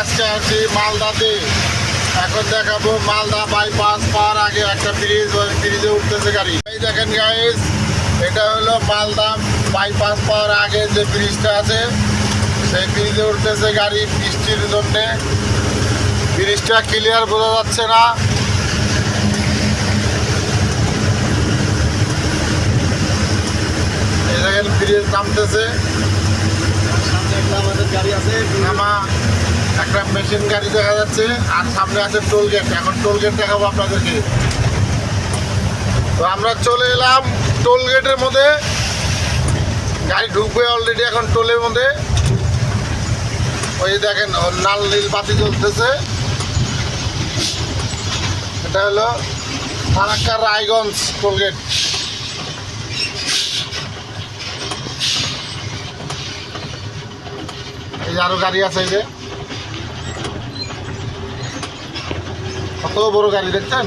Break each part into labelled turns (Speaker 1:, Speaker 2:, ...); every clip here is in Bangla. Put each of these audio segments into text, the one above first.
Speaker 1: আজকে আছি মালদাতে। এখন দেখাবো মালদা বাইপাস পাওয়ার আগে একটা ব্রিজ ওই ব্রিজে উঠতেছে গাড়ি। এই দেখেন গাইস এটা হলো মালদা বাইপাস পাওয়ার আগে যে ব্রিজটা আছে সেই ব্রিজে উঠতেছে গাড়ি বৃষ্টির জন্যে। ব্রিজটা ক্লিয়ার বোঝা যাচ্ছে না। দেখেন ব্রিজ নামতেছে।
Speaker 2: সামনে একটা আমাদের গাড়ি আছে
Speaker 1: নামা। একটা মেশিন গাড়ি দেখা যাচ্ছে, আর সামনে আছে টোল গেট এখন টোল গেট দেখাবো আপনাদেরকে। তো আমরা চলে এলাম টোল গেটের মধ্যে। গাড়ি ঢুকবে অলরেডি এখন টোলের মধ্যে। ওই দেখেন লাল নীল বাতি জ্বলতেছে। এটা হলো ফারাক্কা রায়গঞ্জ টোল গেট এই যে আরও গাড়ি আছে, এই যে। কত বড় গাড়ি দেখছেন?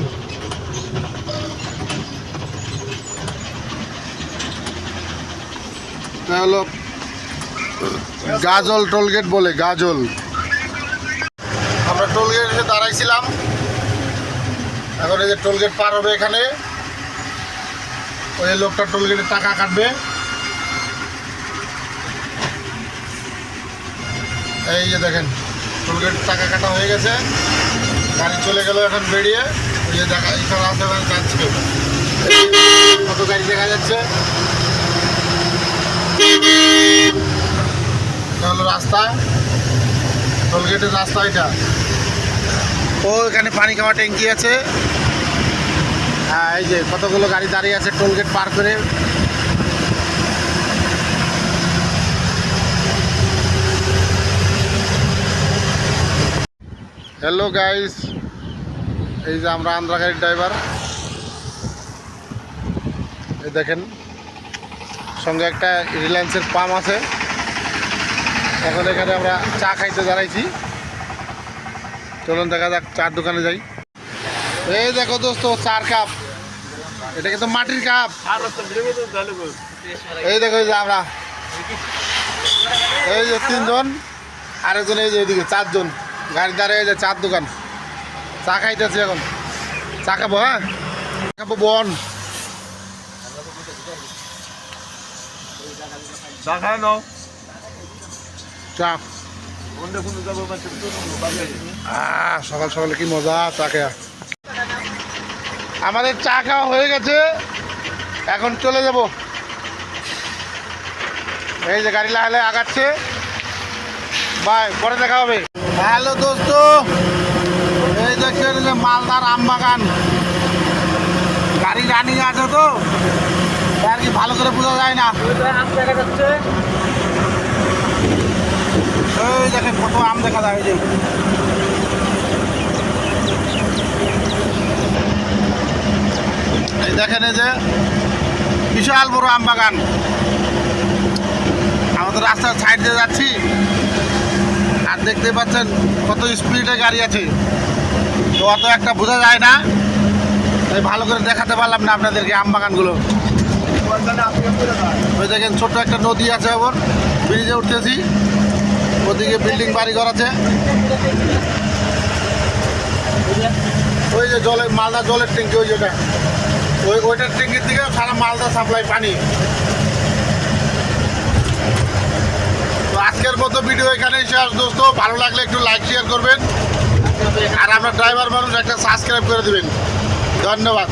Speaker 1: হলো গাজল টোলগেট বলে, গাজল। আমরা টোলগেট এসে দাঁড়াইছিলাম। এখন এই যে টোলগেট পার হবে এখানে। ওই লোকটা টোলগেটের টাকা কাটবে। এই যে দেখেন টোলগেট টাকা কাটা হয়ে গেছে। গাড়ি চলে গেল এখন বেরিয়ে ওই যে দেখা, এখানে ওখানে যাচ্ছে কত গাড়ি দেখা যাচ্ছে? এটা হলো রাস্তা। টোলগেটের রাস্তা এটা। ও, এখানে পানি খাওয়া ট্যাঙ্কি আছে। হ্যাঁ এই যে কতগুলো গাড়ি দাঁড়িয়ে আছে টোলগেট পার করে। হ্যালো গাইস এই যে আমরা আন্ধ্রা গাড়ির ড্রাইভার এই দেখেন, সঙ্গে একটা রিলায়েন্সের পাম্প আছে। এখন এখানে আমরা চা খাইতে দাঁড়াইছি। চলুন দেখা যাক, চার দোকানে যাই। এই দেখো দোস্ত, চার কাপ এটা কিন্তু মাটির কাপ এই দেখো যে আমরা। এই যে তিনজন, আরেকজন এই যে এদিকে, চারজন। গাড়ি দাঁড়িয়ে এই যে চার দোকান। চা খাইতেছি এখন। চা খাব হ্যাঁ? খাব বন।
Speaker 2: নাও।
Speaker 1: চা। সকাল সকালে কি মজা চা খেয়া। আমাদের চা খাওয়া হয়ে গেছে। এখন চলে যাব। এই যে গাড়ি লাগালে আগাচ্ছে। বাই পরে দেখা হবে। হ্যালো দোস্ত, এই দেখছেন যে মালদার আম বাগান গাড়ি রানিং আছে তো, আর কি ভালো করে বোঝা যায় না।
Speaker 2: দেখা
Speaker 1: ওই দেখেন কত আম দেখা যায় যে। দেখেন এই যে বিশাল বড় আম বাগান আমাদের রাস্তার সাইড দিয়ে যাচ্ছি। আর দেখতে পাচ্ছেন কত স্পিডে গাড়ি আছে। তো অত একটা বোঝা যায় না। তাই ভালো করে দেখাতে পারলাম না আপনাদেরকে আম বাগানগুলো। ওই দেখেন ছোট্ট একটা নদী আছে ওপর। ব্রিজে উঠতেছি। ওদিকে বিল্ডিং বাড়ি ঘর আছে। ওই যে জলের মালদা জলের ট্যাঙ্কি, ওই যেটা। ওই ওইটার ট্যাঙ্কির থেকে সারা মালদা সাপ্লাই পানি তো আজকের মতো ভিডিও এখানে শেষ। দোস্ত, ভালো লাগলে একটু লাইক শেয়ার করবেন। আর আমরা ড্রাইভার মানুষ একটা সাবস্ক্রাইব করে দেবেন। ধন্যবাদ।